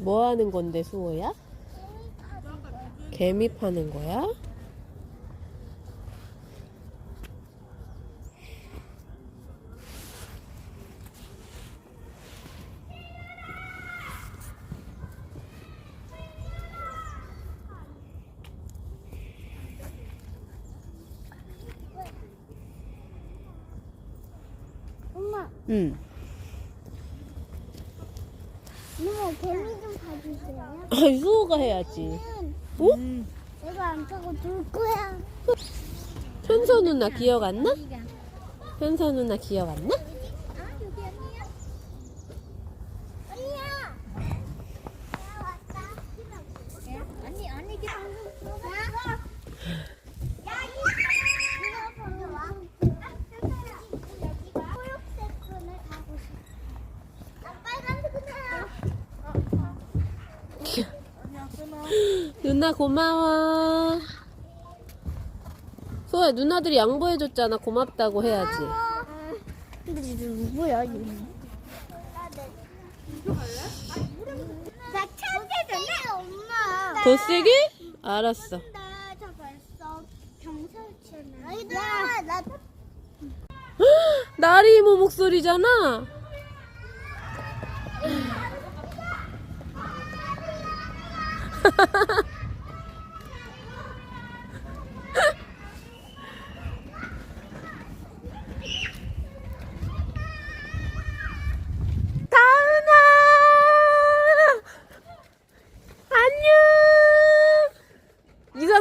뭐 하는 건데 수호야? 개미 파는 거야? 엄마, 응. 엄마 개미 좀 봐주세요. 아, 수호가 해야지. 어? 내가 안 타고 놀 거야. 현서 누나 기억 안 나? 현서 누나 기억 안 나? 아, 여기 언니야. 언니야. 나 왔다. 언니, 언니 이게 방금 들어가. 야, 이거 방금 와. 여기가 초록색 끈을 가고 싶어. 나 빨간색 끈을. 누나 고마워. 수호야 누나들이 양보해줬잖아. 고맙다고 해야지. 근데 이제 누구야, 얘? 나 찾아줬네, 엄마. 더 세게? 알았어. 저 벌써 나 나리 이모 목소리잖아. 다은아! 안녕! 이상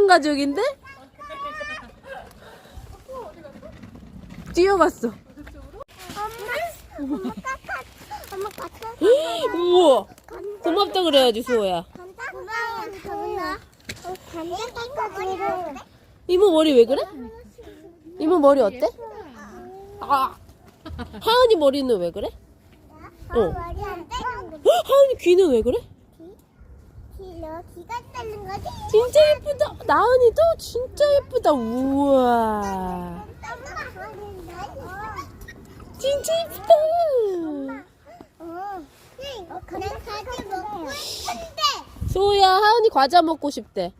가족인데? 뛰어갔어. 엄마, 엄마 까까, 엄마 까까. 우와! 고맙다 그래야지, 수호야. 이모 머리 왜 그래? 이모 머리 어때? 아! 하은이 머리는 왜 그래? 어. 하은이 귀는 왜 그래? 진짜 예쁘다. 나은이도 진짜 예쁘다. 우와. 진짜 예쁘다. 어, 그냥 가지 먹고 싶은데. 수호야, 하은이 과자 먹고 싶대.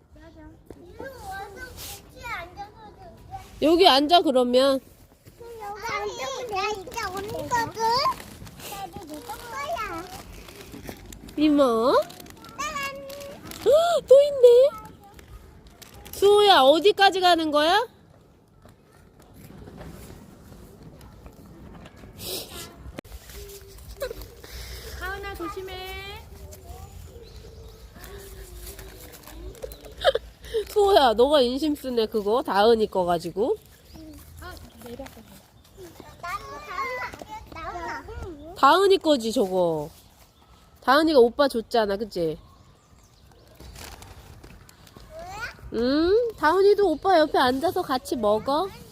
여기 앉아, 그러면. 이모. 또 있네. 수호야, 어디까지 가는 거야? 하은아 조심해. 수호야, 너가 인심 쓰네, 그거. 다은이 거 가지고. 다은이 거지, 저거. 다은이가 오빠 줬잖아, 그치? 응, 다은이도 오빠 옆에 앉아서 같이 먹어.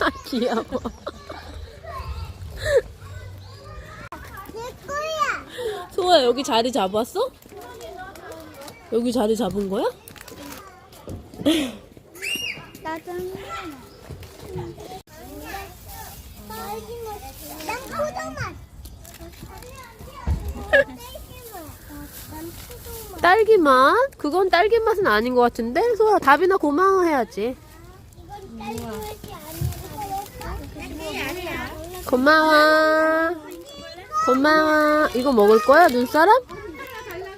아, 귀여워. 내 수호야, 여기 자리 잡았어? 여기 자리 잡은 거야? 난 포도맛. 딸기 맛? 그건 딸기 맛은 아닌 것 같은데? 수호야, 답이나 고마워 해야지. 이건 딸기 맛이 아니야. 아니야. 고마워. 고마워. 이거 먹을 거야, 눈사람?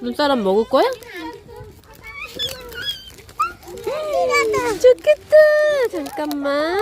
눈사람 먹을 거야? 음, 좋겠다. 잠깐만.